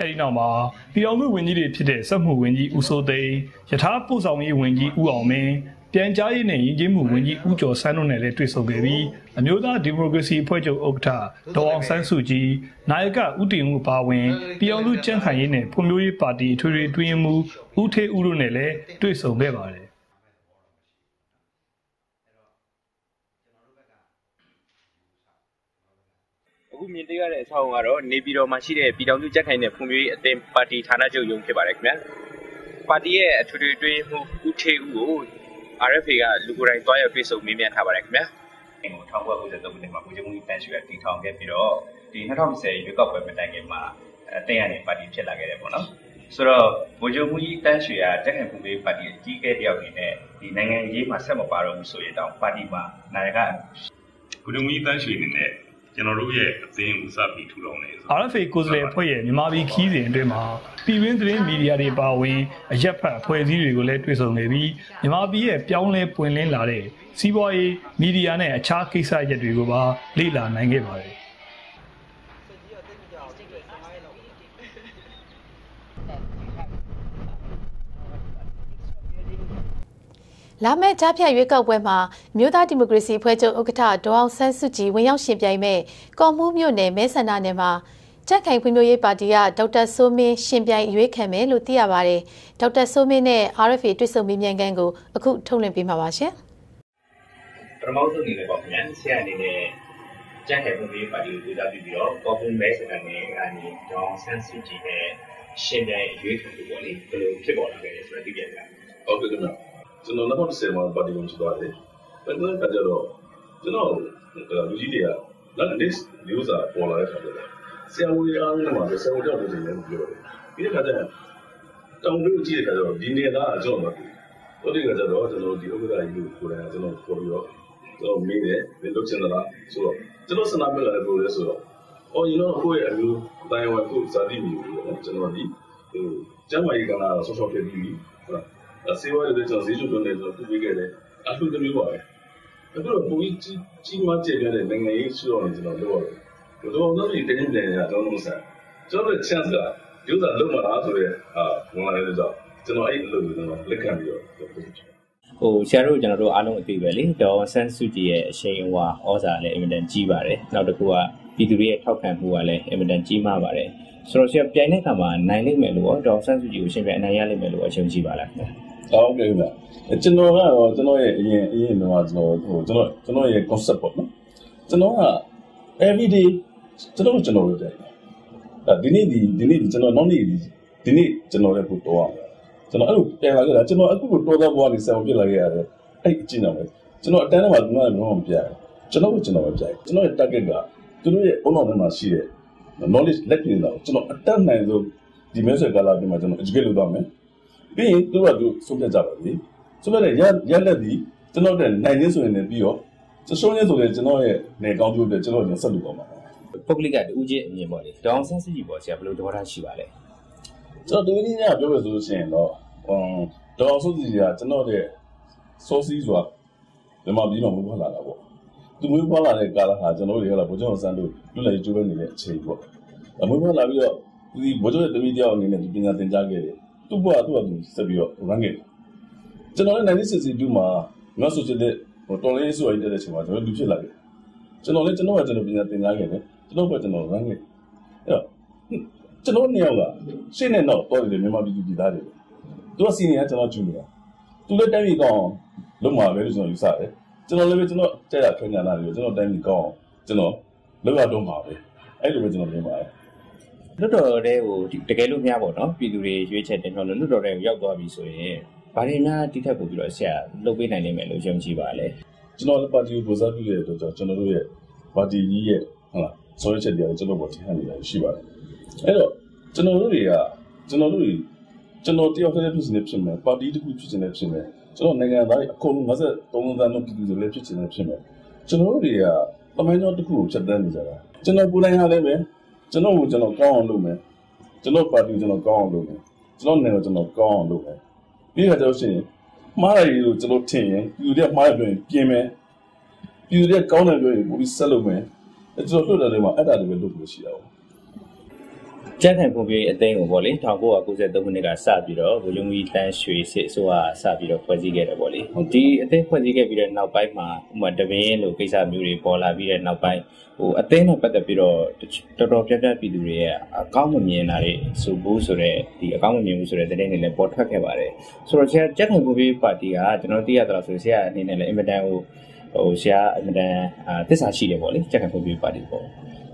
အဲဒီနောက်မှာပြည်တော်စုဝန်ကြီးတွေဖြစ်တဲ့စက်မှုဝန်ကြီးဦးစိုးသိန်းယထာပို့ဆောင်ရေးဝန်ကြီးဦးအောင်မင်း ပြန်ကြားရေးနဲ့ယဉ်ကျေးမှုဝန်ကြီးဦးကျော်ဆန်းတို့နဲ့လည်းတွေ့ဆုံခဲ့ပြီးအမျိုးသားဒီမိုကရေစီအဖွဲ့ချုပ်ဥက္ကဋ္ဌဒေါ်အောင်ဆန်းစုကြည်နိုင်ကဦးတင်ဦးပါဝင်ပြည်တော်စုကြံ့ခိုင်ရေးနဲ့ဖွံ့ဖြိုးရေးပါတီအထွေထွေတွင်းမှုဦးထေးဦးတို့နဲ့လည်းတွေ့ဆုံခဲ့ပါတယ်အခုမြင်တွေ့ရတဲ့အဆောက်အအုံကတော့နေပြည်တော်မှာရှိတဲ့ပြည်တော်စုကြက်ခိုင်တဲ့ဖွံ့ဖြိုးရေးအသင်းပါတီဌာနချုပ်ရုံးဖြစ်ပါတယ်ခင်ဗျာပါတီရဲ့အထွေထွေအတွင်းမှုဦးထေဦးကို RFA ကလူကိုယ်တိုင်တွားရောက်တွေ့ဆုံမေးမြန်းထားပါတယ်ခင်ဗျာဒီကို1993ခုနှစ်မှာဗိုလ်ချုပ်မှုတန်းရွှေကတည်ထောင်ခဲ့ပြီးတော့ဒီ2020ရွေးကောက်ပွဲမတိုင်ခင်မှာအသင်းရနေပါတီဖြစ်လာခဲ့တယ်ပေါ့နော်ဆိုတော့ဗိုလ်ချုပ်မှုကြီးတန်းရွှေကတက်ခိုင်ဖွံ့ဖြိုးရေးပါတီအကြီးအကဲတယောက်အနေနဲ့ဒီနိုင်ငံရေးမှာဆက်မပါတော့ဘူးဆိုရင်တော့ပါတီမှာနိုင်ကဘုဒ္ဓမူကြီးတန်းရွှေအနေနဲ့ ကျွန်တော်တို့ရဲ့အသင်းဦးစားပြီးထူထောင်နေဆို RFA ကိုယ်စားလှယ်အဖွဲ့ရဲ့မြန်မာပြည်ခီးစဉ်အတွင်းမှာပြည်တွင်းသတင်းမီဒီယာတွေပါဝင်အရက်ဖတ်အဖွဲ့အစည်းတွေကိုလည်းတွေ့ဆုံနေပြီးမြန်မာပြည်ရဲ့ပြောင်းလဲပွင့်လင်းလာတဲ့စီးပွားရေးမီဒီယာနဲ့အခြားကိစ္စရပ်တွေကိုပါလေ့လာနိုင်ခဲ့ပါတယ် လာမယ့်ကြားဖြတ်ရွေးကောက်ပွဲမှာမြို့သားဒီမိုကရေစီအဖွဲ့ချုပ်ဥက္ကဋ္ဌဒေါအောင်ဆန်းစုကြည်ဝင်ရောက်ရှင်ပြိုင်မဲ့ကော်မှုမြို့နယ်မဲဆန္ဒနယ်မှာကြက်ခိုင်ဖွံ့ဖြိုးရေးပါတီကဒေါက်တာစိုးမင်းရှင်ပြိုင်ရွေးခံမယ်လို့သိရပါတယ်။ဒေါက်တာစိုးမင်းနဲ့ RFA တွေ့ဆုံမေးမြန်းခန်းကိုအခုထုတ်လွှင့်ပေးမှာပါရှင်ပထမဆုံးအနေနဲ့ပေါ့ခင်ဗျာဆရာအနေနဲ့ကြက်ခဲပုံလေးပါတီကိုကြိုးစားပြီးပြီးတော့ကော်ဖီမဲစကန်နဲ့ကနေဒေါအောင်ဆန်းစုကြည်နဲ့ရှင်ပြိုင်ရွေးခံလို့ပေါ့လေဘယ်လိုဖြစ်ပေါ်လာခဲ့လဲဆိုတော့သိပြကြတယ်ဟုတ်ကဲ့ခင်ဗျ ကျွန်တော်နောက်10မှာပါတီဝင်ရှိသွားတယ်ဘယ်လိုကကြတော့ကျွန်တော်လူကြီးတွေကလက်ဒစ်ဒီဥစားပေါ်လာတဲ့ခါကျတော့ဆရာဝန်အားလုံးမှာဆရာဝန်ကြောင့်နေတယ်ပြောတယ်ဒီခါကျတော့တောင်လို့ကြည့်တဲ့ခါကျတော့ဒီနေသားအကျော်မှာဟုတ်တယ်ကကြတော့ကျွန်တော်ဒီဥက္ကဋ္ဌကြီးကိုကိုယ်တိုင်ကျွန်တော်ခေါ်ပြီးတော့ကျွန်တော်မင်းနဲ့ဘယ်လိုချင်သလားဆိုတော့ကျွန်တော်စနာပြလာတဲ့ပုံလေးဆိုတော့အော် you know ကိုယ့်ရဲ့အမျိုးတိုင်းဝမ်ကိုဇာတိမျိုးပေါ့ကျွန်တော်ဒီဟိုကျမ်းမာရေးကလာဆော့ဆော့ဖြစ်ပြီးဟုတ်လား ဆေးဝါးရတဲ့ကျွန်တော်ဈေးကျုံနဲ့ကျွန်တော်ပြပေးခဲ့တယ်အလှူတစ်မျိုးပါပဲအခုတော့ပုံကြီးကြီးကြီးမားကျယ်ပြန့်တဲ့နိုင်ငံရေးရှိတော့ကျွန်တော်လုပ်ရတယ်ဘယ်လိုလဲဒီတင်းတင်းရကျွန်တော်မဆက်ကျွန်တော် chance ကဒီဥစ္စာလုံးမလားဆိုရဲအာဝင်လာတဲ့ကြောင့်ကျွန်တော်အဲ့လိုကျွန်တော်လက်ခံပြီးတော့လုပ်ဖြစ်တယ်ဟိုဆရာတို့ကျွန်တော်တို့အားလုံးအသိပဲလေဒေါ်ဆန်းစုကြည်ရဲ့အရှိန်အဝါဩဇာလည်းအင်မတန်ကြီးပါတယ်နောက်တစ်ခုကပြည်သူတွေရဲ့ထောက်ခံမှုကလည်းအင်မတန်ကြီးမားပါတယ်ဆိုတော့ဆရာပြိုင်တဲ့အခါမှာနိုင်လိမ့်မယ်လို့တော့ဆန်းစုကြည်ကိုရှင်ပြိုင်အနိုင်ရလိမ့်မယ်လို့အချိန်ကြီးပါလားခင်ဗျာ ဟုတ်ကဲ့ဗျာကျွန်တော်ကတော့ကျွန်တော်ရဲ့အရင်အရင်တော့ကျွန်တော်ဟိုကျွန်တော်ကျွန်တော်ရဲ့ concept ပေါ့နော်ကျွန်တော်က every day ကျွန်တော်ကျွန်တော်လုပ်တယ်အဲဒီနေ့ဒီဒီနေ့ကျွန်တော်နောက်နေ့ဒီနေ့ကျွန်တော်လည်းပို့တော့အောင်ကျွန်တော်အဲ့လိုပြန်လာခဲ့တာကျွန်တော်အခုကိုတော်တော်ဘွားလေးဆံပြစ်လာခဲ့ရတယ်အဲ့အကျဉ်းတော့ပဲကျွန်တော်အတန်းထဲမှာကျွန်တော်လည်းမပြရကျွန်တော်ကကျွန်တော်ပဲပြရကျွန်တော်ရဲ့ target ကသူတို့ရဲ့အုံတော်ထဲမှာရှိတဲ့ knowledge လက်ကျင်တော့ကျွန်တော်အတန်းနိုင်ဆုံးဒီ message ကလာပြီးမှကျွန်တော် educate လုပ်တော့မယ် ပြီးရင်သူကသူဆုံးဖြတ်ကြပါလေဆုံးဖြတ်တဲ့ရရလက်ဒီကျွန်တော်တဲ့နိုင်နေဆိုရင်လည်းပြီးတော့ကျွန်တော်ရှုံးနေဆိုရင်ကျွန်တော်ရဲ့နေကောင်းကျိုးတဲ့ကျွန်တော်လည်းဆက်လုပ်ပါမှာပုဂ္ဂလိကတူးချင်းအမြင်ပေါ့လေဒေါအောင်ဆန်းစုကြည်ပေါ့ဆရာဘယ်လိုသဘောထားရှိပါလဲကျွန်တော်ဒီနေ့ညပြောလို့ဆိုလို့ရှိရင်တော့ဟွန်းတော်အောင်စုကြည်ကကျွန်တော်တဲ့ source ဆိုတာဒီမှာပြီးမှမဟုတ်လာတာပေါ့သူမျိုးဖွာလာတဲ့ကာလဟာကျွန်တော်တို့တွေကဘိုးကျောင်းဆန်းတို့လွတ်လပ်ကြိုးပမ်းနေတဲ့အချိန်ပေါ့အမွေးဖွာလာပြီးတော့ဒီဘိုးကျောင်းရဲ့တမီးတယောက်အနေနဲ့ဒီပညာသင်ကြားခဲ့တယ် သူ့ဘဝသူ့အတူဆက်ပြီးတော့ရန်ခဲ့တယ်ကျွန်တော်လည်း1962မှာငါဆိုချင်တဲ့ဟိုတော်လေးဆိုရတဲ့အချိန်မှာကျွန်တော်လူဖြစ်လာတယ်ကျွန်တော်လည်းကျွန်တော်ကကျွန်တော်ပညာသင်ကြားခဲ့တယ်ကျွန်တော်ကကျွန်တော်ရန်ခဲ့အဲ့တော့ကျွန်တော်နှစ်ယောက်ကရှင်းနေတော့တော်တယ်မြန်မာပြည်သူပြည်သားတွေသူကစီနီယာကျွန်တော်ဂျူနီယာသူလည်းတိုင်းပြည်ကောင်းလုံးမှာပဲလို့ကျွန်တော်ယူဆတယ်ကျွန်တော်လည်းပဲကျွန်တော်ကြက်ရထွန်းညာလာတယ်ကျွန်တော်တိုင်းပြည်ကောင်းကျွန်တော်လောက်ရတော့မှာပဲအဲ့လိုပဲကျွန်တော်မြင်ပါတယ် လွတ်တော်တဲ့ဟိုတကယ်လို့များပေါ့နော်ပြည်သူတွေရွေးချယ်တင်တော့လွတ်တော်တဲ့ကိုရောက်သွားပြီဆိုရင်ဗားတွေများတိထက်ပို့ပြီးတော့ဆရာလှုပ်ပေးနိုင်နိုင်မယ်လို့ယုံကြည်ပါလေကျွန်တော်လည်းပါတီကိုပုံစံပြည့်တဲ့အတွက်ကြောင့်ကျွန်တော်တို့ရဲ့ပါတီကြီးရဲ့ဟုတ်လားဆိုရချက်တရားကျွန်တော်ပေါ်ထင်ဟန်နေတာရှိပါတယ်အဲ့တော့ကျွန်တော်တို့တွေကကျွန်တော်တို့တွေကျွန်တော်တယောက်တည်းဖြစ်နေဖြစ်မယ်ပါတီတစ်ခုဖြစ်နေဖြစ်မယ်ကျွန်တော်နိုင်ငံသားအကုန်လုံး53သန်းလုံးပြည်သူတွေလည်းဖြစ်နေဖြစ်မယ်ကျွန်တော်တို့တွေကတမိုင်းတော်တစ်ခုကိုဖြတ်သန်းနေကြတာကျွန်တော်ပူလိုက်ရလည်းပဲ ကျွန်တော်ကိုကျွန်တော်ကောင်းအောင်လုပ်မယ်ကျွန်တော်ပါတီကိုကျွန်တော်ကောင်းအောင်လုပ်မယ်ကျွန်တော်နိုင်ငံကိုကျွန်တော်ကောင်းအောင်လုပ်မယ်ပြီးတော့ကျတော့ရှင်မှားရည်ကိုကျွန်တော်ထင်ရင်ပြည်သူတွေမှားရပြောရင်ပြင်မယ်ပြည်သူတွေကောင်းတယ်ပြောရင်ပိုပြီးဆက်လုပ်မယ်အဲကျွန်တော်လွတ်တယ်တွေမှာအဲ့ဒါတွေပဲလုပ်လို့ရှိတာပေါ့ ကြက်ခံပုံပြေးအသိန်းကိုပေါ့လေ1993ခုနှစ်ကစပြီးတော့ဘုံမီတန်းရွှေစစ်အစိုးရစပြီးတော့ဖွဲ့စည်းခဲ့တယ်ပေါ့လေဒီအသိန်းဖွဲ့စည်းခဲ့ပြီးတဲ့နောက်ပိုင်းမှာဥပမာတပင်းလိုကိစ္စမျိုးတွေပေါ်လာပြီးတဲ့နောက်ပိုင်းဟိုအသိန်းနဲ့ပတ်သက်ပြီးတော့တော်တော်ပြတ်ပြတ်ပြည်သူတွေရဲ့အကောင်းမမြင်တာတွေဆိုဘူးဆိုတော့ဒီအကောင်းမမြင်ဘူးဆိုတဲ့တဲ့တွေလည်းပေါ်ထွက်ခဲ့ပါတယ်ဆိုတော့ဆရာကြက်ခံပုံပြေးပါတီကကျွန်တော်သိရတော့ဆိုဆရာအနေနဲ့လည်းအင်မတန်ဟိုဟိုဆရာအင်မတန်သစ္စာရှိတယ်ပေါ့လေကြက်ခံပုံပြေးပါတီပေါ့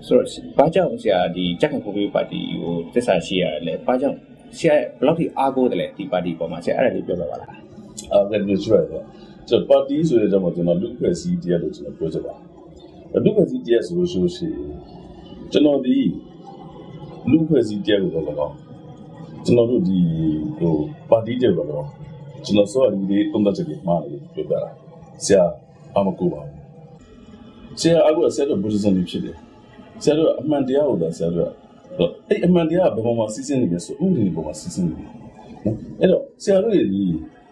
ဆိုတော့ဘာကြောင့်ဆရာဒီကြက်ခံကိုပေးပါတီကိုသစ္စာရှိရတယ်လဲဘာကြောင့်ဆရာဘယ်လောက်ထိအားကိုးတယ်လဲဒီပါတီပေါ်မှာဆရာအဲ့ဒါလေးပြောပြပါလားအဲ့ဒါမျိုးရှိရတယ်ကျွန်တော်ပါတီဆိုတဲ့ကြောင့်ကျွန်တော်လူ့ဖွဲ့စည်းတရားလို့ကျွန်တော်ပြောချင်ပါတယ်လူ့ဖွဲ့စည်းတရားဆိုလို့ရှိရင်ကျွန်တော်ဒီလူ့ဖွဲ့စည်းတရားကိုတော့တော့ကျွန်တော်တို့ဒီဟိုပါတီတွေကတော့ကျွန်တော်စောရည်လေးတုံးတက်ချက်တွေမှားတယ်ပြောပြတာဆရာအမကူပါဘူးဆရာအခုဆရာတို့ဘုရားစံနေဖြစ်တယ် ဆရာတို့အမှန်တရားကိုသာဆရာတို့အဲ့အမှန်တရားဘယ်မှာမှစီးစင်းနေလဲဆိုဥပဒေပေါ်မှာစီးစင်းနေတယ်နော်အဲ့တော့ဆရာတို့တွေဒီ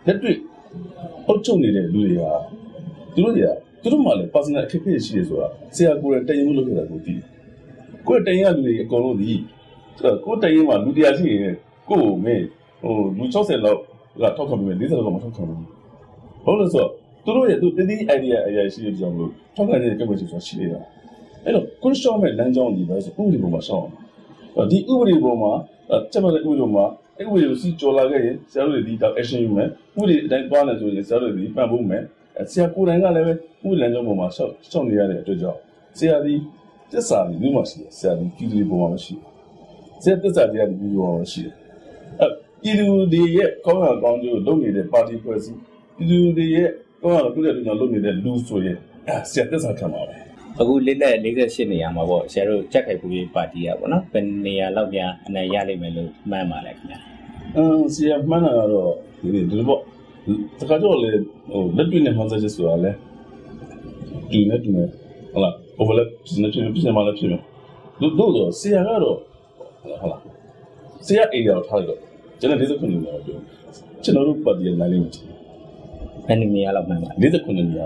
လက်တွေ့အုပ်ချုပ်နေတဲ့လူတွေကသူတို့တွေကသူတို့မှလည်း personal အခက်အခဲရှိတယ်ဆိုတာဆရာကိုယ်တိုင်တည်ရင်လုပ်ခဲ့တာကိုသိတယ်ကိုယ်တိုင်ရလူတွေအကုန်လုံးဒီကိုယ်တိုင်ရင်မှလူတရားရှိရင်ကိုယ်ကိုမင်းဟိုလူ60လောက်ကထောက်ခံပြီး40လောက်မှထောက်ခံဘူးဟုတ်လို့ဆိုသူတို့ရဲ့သူတတိ idea အရာရှိတဲ့ကြောင့်လို့ထောက်ခံနေတဲ့ကမ္ဘာရှိဆိုတာရှိနေတာ အဲ့တော့ကိုရှောင်းမဲ့လမ်းကြောင်းဒီပဲဆိုဥပဒေပေါ်မှာရှောင်းအောင်ဒီဥပဒေပေါ်မှာချက်မဲ့ဥပဒေပေါ်မှာအဲ့ဥပဒေကိုစီကြော်လာခဲ့ရင်ဆရာတို့တွေဒီတော့ action ယူမယ်ဥပဒေအတိုင်းသွားနေဆိုရင်ဆရာတို့တွေပံ့ပိုးမယ်ဆရာကိုယ်တိုင်ကလည်းပဲဥပဒေလမ်းကြောင်းပေါ်မှာရှောက်ရှောက်နေရတဲ့အတွက်ကြောင့်ဆရာဒီသစ္စာဒီမျိုးမှရှိတယ်ဆရာဒီပြည်သူတွေပေါ်မှာမရှိဘူးဆရာသစ္စာတရားဒီမျိုးပေါ်မှာရှိတယ်အဲ့ပြည်သူတွေရဲ့ကောင်းရကောင်းကျိုးလုပ်နေတဲ့ပါတီဖွဲ့စည်းပြည်သူတွေရဲ့ကောင်းရကုတဲ့လူကြောင့်လုပ်နေတဲ့လူဆိုရင်အဲဆရာသစ္စာခံပါပဲ အခုလက်လက်48နေရာမှာပေါ့ဆရာတို့ကြက်ခိုက်ပူရေးပါတီကပေါ့နော်ဘယ်နေရာလောက်များအနိုင်ရလိမ့်မယ်လို့မှန်းပါလဲခင်ဗျာအင်းဆရာမှန်းတာကတော့ဒီဒီလိုပေါ့တခါတော့လေဟိုလက်တွေ့နဲ့မှန်းစားချက်ဆိုတာလေတူနေတူနေဟုတ်လား overlap ဖြစ်နေဖြစ်ဖြစ်နေမှလည်းဖြစ်မယ်တို့တို့တော့ဆရာကတော့ဟုတ်လားဆရာအေးရောထားလိုက်တော့ကျွန်တော်40ခုနေတော့ပြောကျွန်တော်တို့ပါတီရဲ့နိုင်လိမ့်မယ်ဘယ်နေရာလောက်မှန်းပါလဲ40ခုနေရ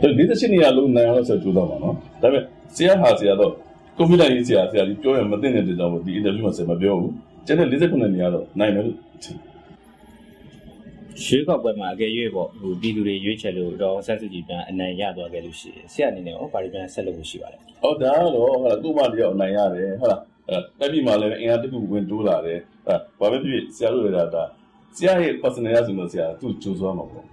အောင်ဒါ48နေရာလုံးနိုင်အောင်ဆိုကြိုးစားပါနော်ဒါပေမဲ့ဆရာဟာဆရာတော့ကွန်ပျူတာရေးဆရာဆရာကြီးပြောရင်မသိတဲ့တောင်ဒီ interview မှာဆရာမပြောဘူးကျွန်တော်40ခုနေရတော့နိုင်မယ်လို့ထင်ရွှေကောက်ပွဲမှာအကယ်၍ပေါ့ဟိုပြည်သူတွေရွေးချယ်လို့တော့ဆက်စုကြည်ပြန်အနိုင်ရသွားခဲ့လို့ရှိရင်ဆရာအနေနဲ့ရောဘာတွေပြန်ဆက်လုပ်လို့ရှိပါလဲ။ဟုတ်ဒါကတော့ဟုတ်လားကိုမတယောက်အနိုင်ရတယ်ဟုတ်လားအဲတက်ပြီမှာလည်းအင်အားတစ်ခုဝင်တိုးလာတယ်အဲဘာပဲဖြစ်ဖြစ်ဆရာတို့လည်းဒါဆရာရဲ့ personal ရဆိုလို့ဆရာသူ့ကြိုးစားမှာပေါ့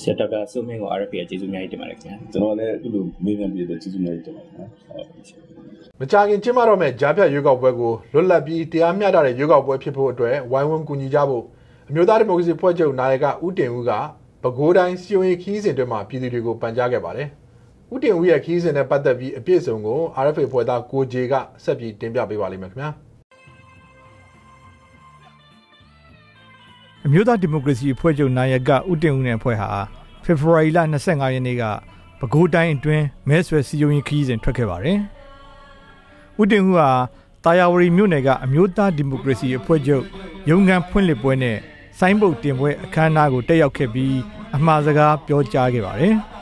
ဆရာတော်ကစုမင်းကို RFA ကျေးဇူးအများကြီးတင်ပါတယ်ခင်ဗျာကျွန်တော်လည်းအခုလိုမေးမြန်းပြတဲ့ကျေးဇူးအများကြီးတင်ပါတယ်နော်မကြခင်ကျင်းပတော့မဲ့ကြားဖြတ်ရွေးကောက်ပွဲကိုလွတ်လပ်ပြီးတရားမျှတတဲ့ရွေးကောက်ပွဲဖြစ်ဖို့အတွက်ဝိုင်းဝန်းကူညီကြဖို့အမျိုးသားဒီမိုကရေစီဖွဲ့ချုပ်နာယကဦးတင်ဦးကပဲခူးတိုင်းစီယုံရီခီးစဉ်တွင်မှပြည်သူတွေကိုပန်ကြားခဲ့ပါတယ်။ဦးတင်ဦးရဲ့ခီးစဉ်နဲ့ပတ်သက်ပြီးအပြည့်အစုံကို RFA ဖွဲ့သားကိုဂျေကဆက်ပြီးတင်ပြပေးပါလိမ့်မယ်ခင်ဗျာ။ အမျိုးသားဒီမိုကရေစီအဖွဲ့ချုပ်နာယကဦးတင်ဦးနဲ့အဖွဲ့ဟာဖေဖော်ဝါရီလ25ရက်နေ့ကပဲခူးတိုင်းအတွင်းမဲဆွယ်စီယုံရင်ခီးစဉ်ထွက်ခဲ့ပါတယ်။ဦးတင်ဦးဟာတာယာဝတီမြို့နယ်ကအမျိုးသားဒီမိုကရေစီအဖွဲ့ချုပ်ရုံးခန်းဖွင့်လှစ်ပွဲနဲ့ဆိုင်းဘုတ်တင်ပွဲအခမ်းအနားကိုတက်ရောက်ခဲ့ပြီးအမှားစကားပြောကြားခဲ့ပါတယ်။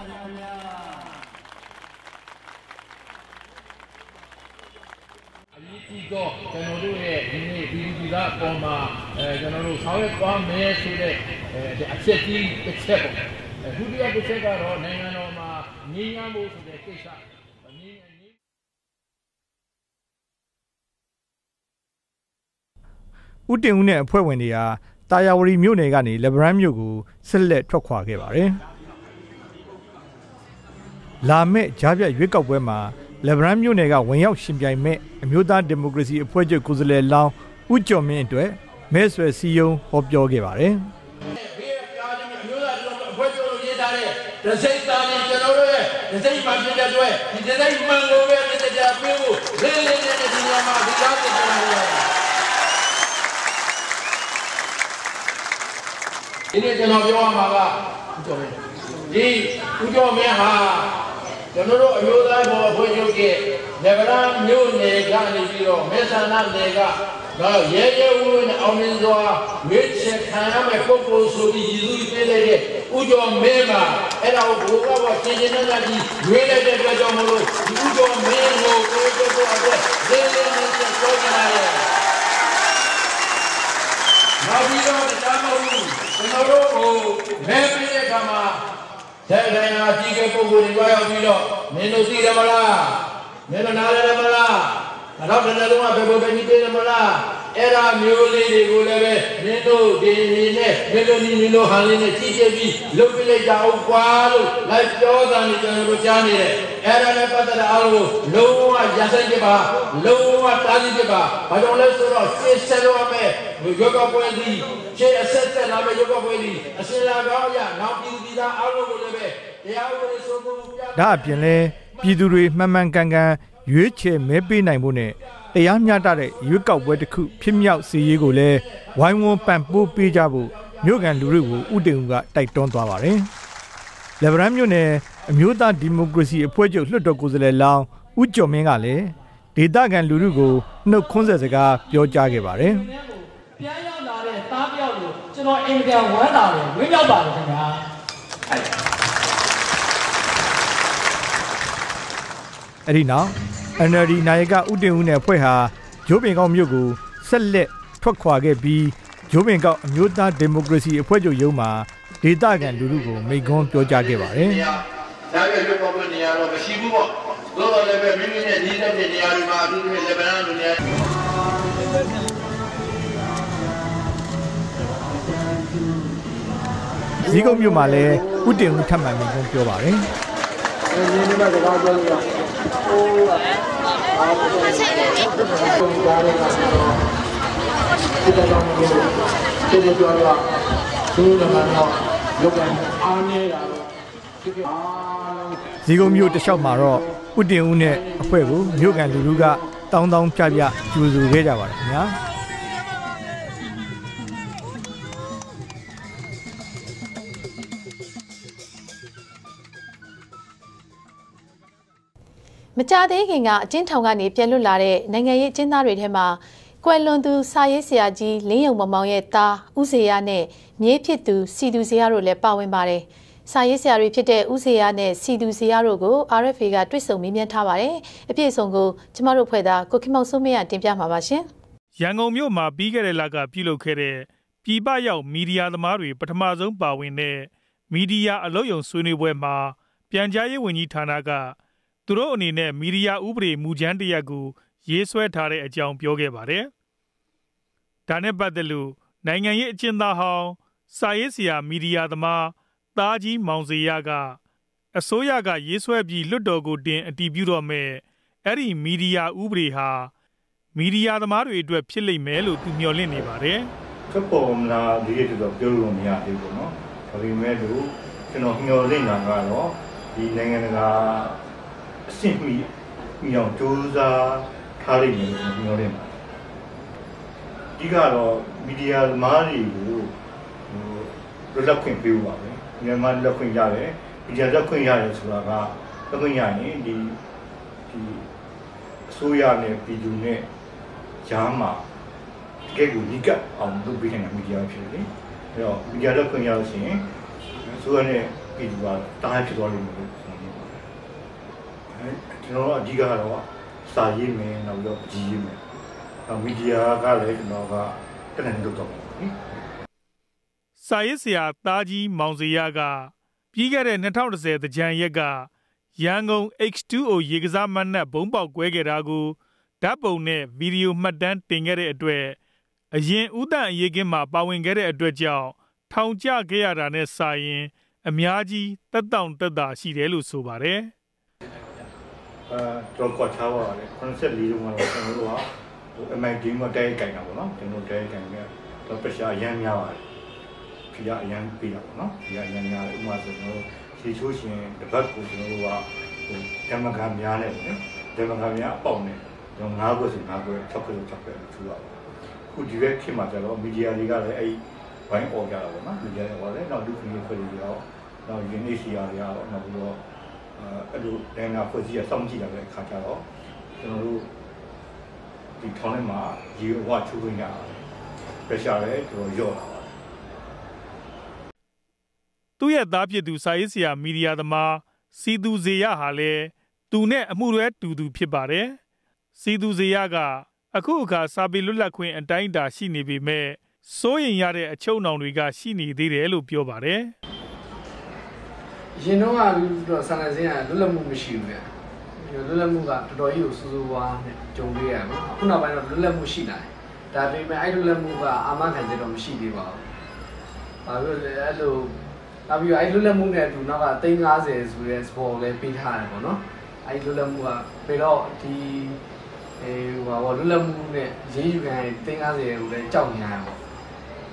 တော့ကျွန်တော်တို့ရဲ့ဒီနေ့ဒီဒီကအပေါ်မှာအဲကျွန်တော်တို့ ဆောင်းရွက်သွားမယ်ဆိုတဲ့အဲအချက်ကြီးတစ်ချက်ပေါ့အဲဒုတိယတစ်ချက်ကတော့နိုင်ငံတော်မှာငြိမ်းချမ်းဖို့ဆိုတဲ့ကိစ္စဦးတင်ဦးနဲ့အဖွဲ့ဝင်တွေဟာတာယာဝတီမြို့နယ်ကနေလက်ဗရန်မြို့ကိုဆက်လက်ထွက်ခွာခဲ့ပါတယ်။လာမယ့်ကြားပြရွေးကောက်ပွဲမှာလက်ဗရန်မြို့နယ်ကဝင်ရောက်ရှင်ပြိုင်မဲ့အမျိုးသားဒီမိုကရေစီအဖွဲ့ချုပ်ကိုယ်စားလှယ်လောင်းဦးကျော်မင်းအတွက် မဲဆွယ်စည်းရုံးဟောပြောခဲ့ပါတယ်။ဒစိတ်သားနဲ့ကျွန်တော်တို့ရဲ့ဒစိတ်မှဖြစ်တဲ့အတွက်ဒီဒစိတ်မှန်ကိုပဲတရားပေးဖို့လေးလေးနဲ့ဒီညမှာဒီကားတင်ကြရတယ်ဒီနေ့ကျွန်တော်ပြောရမှာကဦးကျော်မင်းဒီဦးကျော်မင်းဟာကျွန်တော်တို့အမျိုးသားဘောအဖွဲ့ချုပ်ရဲ့လေဗလာမြို့နယ်ကနေပြီးတော့မေဆန္ဒနယ်က တော့ရဲရဲဝင်းအောင်မြင်စွာရွေးချယ်ခံရမယ့်ပုဂ္ဂိုလ်ဆိုပြီးရည်သူပေးလိုက်တဲ့ဦးကျော်မင်းမှာအဲ့ဒါကိုဘိုးကဘောရှင်းရှင်းနဲ့ကြီးရွေးလိုက်တဲ့အတွက်ကြောင့်မလို့ဒီဦးကျော်မင်းကိုကိုယ်ကိုယ်ကိုအတွက်လေးလေးနဲ့ပြောကြရတယ်နောက်ပြီးတော့တရားမဟုတ်ကျွန်တော်တို့ဟိုမဲပေးတဲ့အခါမှာတဲ့တိုင်းဟာကြီးကပုဂ္ဂိုလ်တွေကြွားရောက်ပြီးတော့မင်းတို့သိတယ်မလားမင်းတို့နားလည်တယ်မလား နောက်တစ်နေ့လုံးကဘယ်ဘယ်ကြီးသိတယ်မလားအဲ့ဒါမျိုးလေးတွေကိုလည်းပဲမင်းတို့ဒီနေနဲ့မင်းတို့ဒီနေလို့ဟန်လေးနဲ့ကြည့်ကြပြီးလုပ်ပြလိုက်ကြအောင်ကွာလို့လိုက်ပြောတာနေကျွန်တော်တို့ကြားနေတယ်အဲ့ဒါနဲ့ပတ်သက်တဲ့အားလုံးလုံးဝရဆိုင်ပြပါလုံးဝတားဆီးပြပါဘာကြောင့်လဲဆိုတော့ရှေ့ဆက်လို့ရမယ်ရွက်ကောက်ပွဲသည်ရှေ့အဆက်ဆက်လာမယ့်ရွက်ကောက်ပွဲသည်အစင်လာကောင်းရနောက်ပြည်သူသားအားလုံးကိုလည်းပဲတရားဥပဒေစိုးမိုးမှုပြဒါအပြင်လဲပြည်သူတွေမှန်မှန်ကန်ကန် ရွေးချယ်မဲပေးနိုင်ဖို့နဲ့တရားမျှတတဲ့ရွေးကောက်ပွဲတစ်ခုဖြစ်မြောက်စေရေးကိုလည်းဝိုင်းဝန်းပံ့ပိုးပေးကြဖို့မြို့ကန်လူတွေကိုဥတင်ဦးကတိုက်တွန်းသွားပါတယ်။လေဗရန်မြို့နယ်အမျိုးသားဒီမိုကရေစီအဖွဲ့ချုပ်လွှတ်တော်ကိုယ်စားလှယ်လောင်းဦးကျော်မင်းကလည်းဒေသခံလူထုကိုနှုတ်ခွန်းဆက်စကားပြောကြားခဲ့ပါတယ်။ပြန်ရောက်လာတဲ့တားပြောက်ကိုကျွန်တော်အင်မတန်ဝမ်းသာတယ်ဝင်းမြောက်ပါတယ်ခင်ဗျာ။ အဲ့ဒီနောက် NLD နာယကဦးတင်ဦးနဲ့ဖွဲ့ဟာဂျိုးပင်ကောက်မြို့ကိုဆက်လက်ထွက်ခွာခဲ့ပြီးဂျိုးပင်ကောက်အမျိုးသားဒီမိုကရေစီအဖွဲ့ချုပ်ရုံးမှာဒေသခံလူထုကိုမိန့်ခွန်းပြောကြားခဲ့ပါတယ်။ဒါပေမဲ့ရုပ်ပေါ်နေရာတော့မရှိဘူးပေါ့။သို့တော်လည်းပဲမိမိနဲ့ညီတဲ့နေရာတွေမှာအထူးသဖြင့်လက်ဗန်လူနေရာဇီးကုန်းမြို့မှာလည်းဥတင်ဦးထပ်မံမိန့်ခွန်းပြောပါတယ်။ဒီနေ့မှစကားပြောလို့ ဟိုအချိန်လေးဒီကတော့ဒီလိုပြောရသူတို့ကတော့ရုပ်ကအားနေတာဇီကုံမျိုးတလျှောက်မှာတော့ဥတင်ဦးနဲ့အဖွဲ့ကိုမြို့ကန်လူလူကတောင်းတောင်းပြပြကြိုဆိုခဲ့ကြပါတယ်ခင်ဗျာ ကြသေးခင်ကအကျဉ်းထောင်ကနေပြန်လွတ်လာတဲ့နိုင်ငံရေးအကျဉ်းသားတွေထဲမှာကွယ်လွန်သူစာရေးဆရာကြီးလင်းယုံမမောင်ရဲ့သားဦးစေရနဲ့မြေးဖြစ်သူစီသူစေရတို့လည်းပါဝင်ပါတယ်။စာရေးဆရာတွေဖြစ်တဲ့ဦးစေရနဲ့စီသူစေရတို့ကို RFA ကတွေ့ဆုံမေးမြန်းထားပါတယ်။အပြည့်အစုံကိုကျမတို့ဖွဲ့သားကိုခင်မောင်စိုးမင်းကတင်ပြမှာပါရှင်။ရန်ကုန်မြို့မှာပြီးခဲ့တဲ့လကပြုလုပ်ခဲ့တဲ့ပြည်ပရောက်မီဒီယာသမားတွေပထမဆုံးပါဝင်တဲ့မီဒီယာအလုပ်ရုံဆွေးနွေးပွဲမှာပြန်ကြားရေးဝန်ကြီးဌာနက သူတို့အနေနဲ့ မီဒီယာဥပဒေမူကြမ်းတရပ်ကို ရေးဆွဲထားတဲ့အကြောင်း ပြောခဲ့ပါတယ်။ဒါနဲ့ပတ်သက်လို့ နိုင်ငံရေးအကျဉ်းသားဟောင်း၊စာရေးဆရာ၊မီဒီယာသမား သားကြီးမောင်ဇေယျက အစိုးရက ရေးဆွဲပြီး လွှတ်တော်ကိုတင် အတည်ပြုတော့မယ့် အဲဒီ မီဒီယာဥပဒေဟာ မီဒီယာသမားတွေအတွက် ဖြစ်လိမ့်မယ်လို့ သူမျှော်လင့်နေပါတယ်။“ထွက်ပေါ်မလာသေးတဲ့အတွက် ပြောလို့တော့ မရသေးဘူးပေါ့နော်။ဒါပေမဲ့လို့ ကျနော်မျှော်လင့်တာကတော့ ဒီနိုင်ငံတကာ အဆင့်မီမီအောင်ကြိုးစားထားလိမ့်မယ်လို့မျှော်လင့်ပါတယ်။ဒီကတော့မီဒီယာသမားတွေကိုဟိုလွတ်လပ်ခွင့်ပေးဖို့ပါပဲ။မြန်မာလွတ်လပ်ခွင့်ရတယ်။မီဒီယာလွတ်ခွင့်ရတယ်ဆိုတာကလွတ်ခွင့်ရရင်ဒီဒီအစိုးရနဲ့ပြည်သူနဲ့ကြားမှာတကယ်ကိုညီကပ်အောင်လုပ်ပေးနိုင်တဲ့မီဒီယာဖြစ်တယ်။အဲတော့မီဒီယာလက်ခွင့်ရလို့ရှိရင်ဆိုရတဲ့ပြည်သူကတားဖြစ်သွားလိမ့်မယ်လို့ကျွန်တော်မြင်ပါတယ်။အဲ ကျွန်တော်တို့အဓိကကတော့စာရေးမယ်နောက်ပြီးတော့ကြည်ရေးမယ်။နောက်မီဒီယာကလည်းကျွန်တော်ကတနင်္ဂနွေတော့ပါဘူး။စာရေးဆရာသားကြီးမောင်စရာကပြီးခဲ့တဲ့2010တကြံရက်ကရန်ကုန် H2O ရေကစားမတ်နက်ဘုံပေါက်ကွဲခဲ့တာကိုဓာတ်ပုံနဲ့ဗီဒီယိုမှတ်တမ်းတင်ခဲ့တဲ့အတွက်အရင်ဥဒံအရေးကင်းမှာပါဝင်ခဲ့တဲ့အတွက်ကြောင့်ထောင်ကျခဲ့ရတာနဲ့စာရင် အများကြီးတက်တောင့်တက်တာရှိတယ်လို့ဆိုပါတယ်။ အဲတော့ကွာချားပါလေ84လုံးကတော့ကျွန်တော်တို့ကဟို MIT မှာတဲကြိုင်တာပေါ့နော်ကျွန်တော်တဲကြိုင်မြတော့ pressure အရင်များပါတယ်။ဖိရအရင်ပေးတာပေါ့နော်။ဖိရအရင်များတယ်ဥပမာဆိုကျွန်တော်တို့ခြေချိုးရှင်တပတ်ကိုကျွန်တော်တို့ကဟိုဓမ္မကံများနေတယ်နော်။ဓမ္မကံများအပေါက်နေတယ်ကျွန်တော်၅ခွက်ဆို၅ခွက်၆ခွက်ဆို၆ခွက်ထူရပါခုဒီဘက်ခေတ်မှာကျတော့မီဒီယာတွေကလည်းအဲ့ဝိုင်းអော်ကြတာပေါ့နော်မီဒီယာတွေဟောတယ်နောက်လူခွင့်ရေးဖွဲ့တွေရောနောက် UNHCR တွေရောနောက်ပြီးတော့ အဲ့လိုနိုင်ငံဖွဲ့စည်းရစောင့်ကြည့်လာတဲ့အခါကျတော့ကျွန်တော်တို့ဒီထောင်းထဲမှာရေဝါချူခွင့်ရတယ် pressure လည်းကျွန်တော်ရော့လာပါတယ်သူ့ရဲ့သားဖြစ်သူစာရေးဆရာမီဒီယာသမားစီသူဇေယဟာလည်းသူနဲ့အမှုရဲတူသူဖြစ်ပါတယ်စီသူဇေယကအခုအခါစာပေလွတ်လပ်ခွင့်အတိုင်းအတာရှိနေပေမဲ့စိုးရင်ရတဲ့အချုံနောင်တွေကရှိနေသေးတယ်လို့ပြောပါတယ်။ ရင်တော့ကတော့ဆန္ဒစင်းကလွတ်လပ်မှုမရှိဘူးဗျ။လွတ်လပ်မှုကတော်တော်ကြီးကိုစူးစူးဝါးနဲ့ကြုံတွေ့ရမှာ။ခုနောက်ပိုင်းတော့လွတ်လပ်မှုရှိလာတယ်။ဒါပေမဲ့အဲ့လွတ်လပ်မှုကအာမခံချက်တော့မရှိသေးပါဘူး။ဘာလို့လဲအဲ့လိုနောက်ပြီးအဲ့လွတ်လပ်မှုနဲ့အတူနောက်က350ဆိုတဲ့စပေါ်လည်းပေးထားတယ်ပေါ့နော်။အဲ့လွတ်လပ်မှုကပြီးတော့ဒီအဲဟိုပါလွတ်လပ်မှုနဲ့ရေးယူခံတင်90ကိုလည်းကြောက်နေရပါ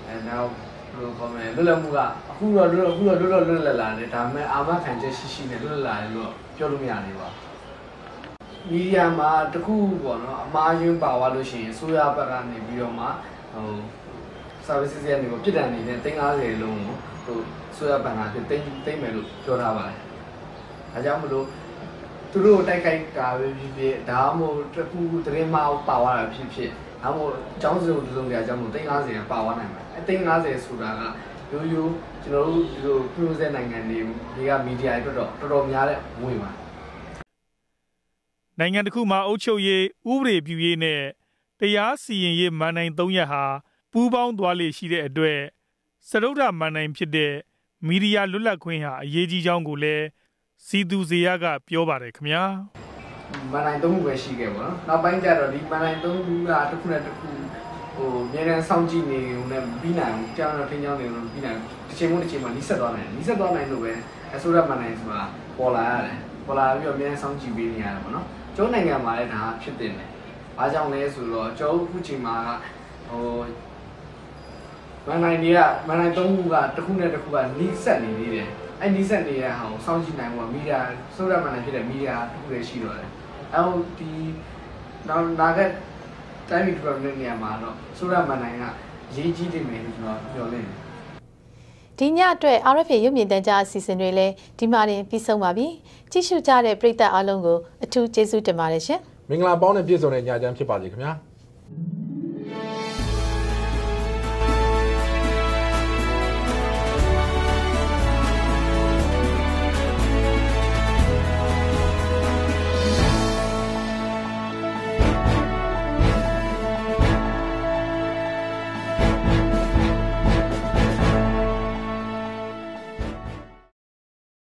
အဲနောက်ဘယ်လိုခေါ်မလဲလွတ်လပ်မှုက အခုတော့လွတ်အခုတော့လွတ်လွတ်လွတ်လပ်လာတယ်ဒါပေမဲ့အာမခံချက်ရှိရှိနဲ့လွတ်လပ်လာတယ်လို့ပြောလို့မရသေးပါဘူးမီဒီယာမှာတခုပေါ့နော်အမားယွန်းပါသွားလို့ရှိရင်ဆိုရဘက်ကနေပြီးတော့မှဟို services ရဲ့နေကိုပြစ်ဒဏ်နေတဲ့350လုံးကိုဟိုဆိုရဘက်ကတိတ်တိတ်မယ်လို့ပြောထားပါတယ်။ဒါကြောင့်မလို့သူတို့တိုက်ခိုက်တာပဲဖြစ်ဖြစ်ဒါမှမဟုတ်တခုသတင်းမှားပါသွားတာဖြစ်ဖြစ်ဒါမှမဟုတ်အကြောင်းစုံတုံးကြအကြောင်းမို့350ကပါသွားနိုင်မှာအဲ350ဆိုတာကရိုးရိုး ကျွန်တော်တို့ဒီလို process နိုင်ငံတွေတွေကမီဒီယာအတွက်တော့တော်တော်များတဲ့ဝင်ပါနိုင်ငံတစ်ခုမှာအုပ်ချုပ်ရေးဥပဒေပြုရေးနဲ့တရားစီရင်ရေးမန်နိုင်၃ရက်ဟာပူးပေါင်းသွားလေရှိတဲ့အတွက်စရုဒ္ဓမန်နိုင်ဖြစ်တဲ့မီဒီယာလွတ်လပ်ခွင့်ဟာအရေးကြီးကြောင်းကိုလည်းစီသူဇေယကပြောပါတယ်ခင်ဗျာမန်နိုင်သုံးခုပဲရှိခဲ့ပါတော့နောက်ပိုင်းကျတော့ဒီမန်နိုင်သုံးခုကတစ်ခုနဲ့တစ်ခုဟိုမြေတန်းစောင့်ကြည့်နေုံနဲ့ပြီးနိုင်အောင်ကြောင်းတော့ထင်းကြောင်းနေလို့ပြီးနိုင် တစ်ချိန်မှတစ်ချိန်မှနီးစပ်သွားနိုင်နီးစပ်သွားနိုင်လို့ပဲအစိုးရမန်နိုင်ဆိုတာပေါ်လာရတယ်ပေါ်လာပြီးတော့မြေတန်းစောင့်ကြည့်ပေးနေရတယ်ပေါ့နော်ကျုံးနိုင်ငံမှာလည်းဒါဖြစ်တင်တယ်အားကြောင့်လဲဆိုတော့ကျောင်းခုချိန်မှာဟိုမန်နိုင်တွေကမန်နိုင်သုံးခုကတစ်ခုနဲ့တစ်ခုကနီးစပ်နေသေးတယ်အဲ့နီးစက်နေတဲ့ဟာကိုစောင့်ကြည့်နိုင်ဖို့မီဒီယာစိုးရမှန်တယ်ဖြစ်တဲ့မီဒီယာတစ်ခုလည်းရှိတော့တယ်အဲ့ဟိုဒီနောက်နာကတိုင်းပြည်တော်တဲ့နေရာမှာတော့စိုးရမှန်နိုင်ကရေးကြီးနေမယ်လို့ကျွန်တော်ပြောနေတယ် ဒီညအတွက် RFA ရုပ်မြင်သံကြားအစီအစဉ်တွေလည်းဒီမှာတင်ပြီးဆုံးပါပြီကြည့်ရှုကြတဲ့ပရိသတ်အားလုံးကိုအထူးကျေးဇူးတင်ပါတယ်ရှင်မင်္ဂလာပေါင်းနဲ့ပြည့်စုံတဲ့ညချမ်းဖြစ်ပါစေခင်ဗျာ